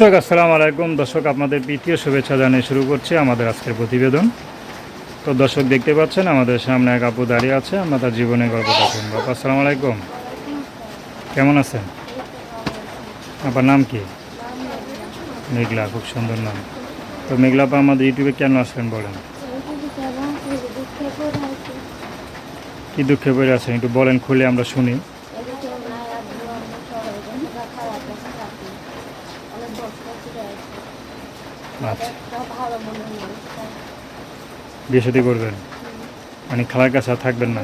দর্শক, আসসালামু আলাইকুম। দর্শক, আপনাদের তৃতীয় শুভেচ্ছা জানিয়ে শুরু করছি আমাদের আজকের প্রতিবেদন। তো দর্শক, দেখতে পাচ্ছেন, আমাদের সামনে এক আপু দাঁড়িয়ে আছে। আমরা তার জীবনের গল্পটা শুনব আপু, আসসালামু আলাইকুম। কেমন আছেন? আপনার নাম কি? মেঘলা, খুব সুন্দর নাম। তো মেঘলা আপা, আমাদের ইউটিউবে কেন আসলেন বলেন? কি দুঃখে পড়ে আছেন? একটু বলেন, খুলে আমরা শুনি। বিয়ে শাদী করবেন? মানে খালার কাছে আর থাকবেন না?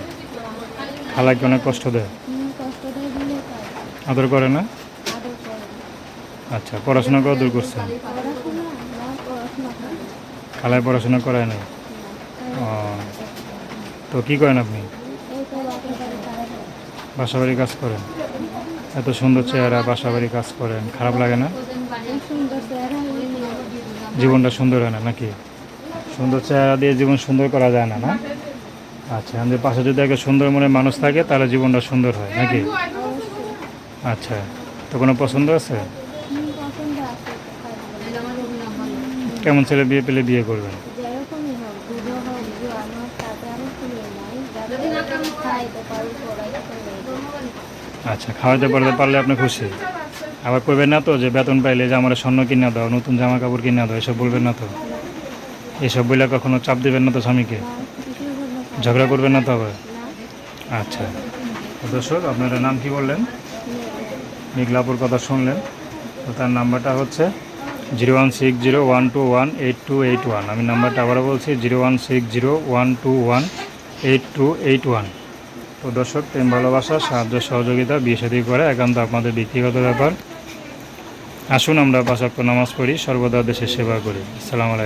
খালাকে অনেক কষ্ট দেয়? আদর করে না? আচ্ছা পড়াশোনা কত দূর করছেন খালায় পড়াশোনা করায় নাই? ও। তো কী করেন আপনি? বাসাবাড়ি কাজ করেন? এত সুন্দর চেহারা, বাসাবাড়ি কাজ করেন, খারাপ লাগে না? জীবনটা সুন্দর হয় না নাকি? সুন্দর চেহারা দিয়ে জীবন সুন্দর করা যায় না না? আচ্ছা আমাদের পাশে যদি একটা সুন্দর মনে মানুষ থাকে, তাহলে জীবনটা সুন্দর হয়, নাকি? আচ্ছা তো কোনো পছন্দ আছে? কেমন ছেলে বিয়ে পেলে বিয়ে করবেন আচ্ছা খাওয়াতে পারতে পারলে আপনি খুশি। আবার করবেন না তো যে বেতন পাইলে যে আমার স্বর্ণ কিনে দাও, নতুন জামা কাপড় কিনে দাও, এসব বলবেন না তো। এসব বলে কখনো চাপ দেবেন না তো স্বামীকে? ঝগড়া করবেন না তো আবার? আচ্ছা। দর্শক, আপনারা নাম কি বললেন? মেঘলাপুর কথা শুনলেন। তো তার নাম্বারটা হচ্ছে zero one six zero one two one eight two eight one. আমি নাম্বারটা আবারও বলছি, zero one six zero one two one eight two eight one. তো দর্শক, প্রেম, ভালোবাসা, সাহায্য, সহযোগিতা, বিয়ে সাথী করে একান্ত আপনাদের ব্যক্তিগত ব্যাপার। আসুন আমরা পাশাক্য নামাজ পড়ি, সর্বদা দেশের সেবা করি। আসসালামু আলাইকুম।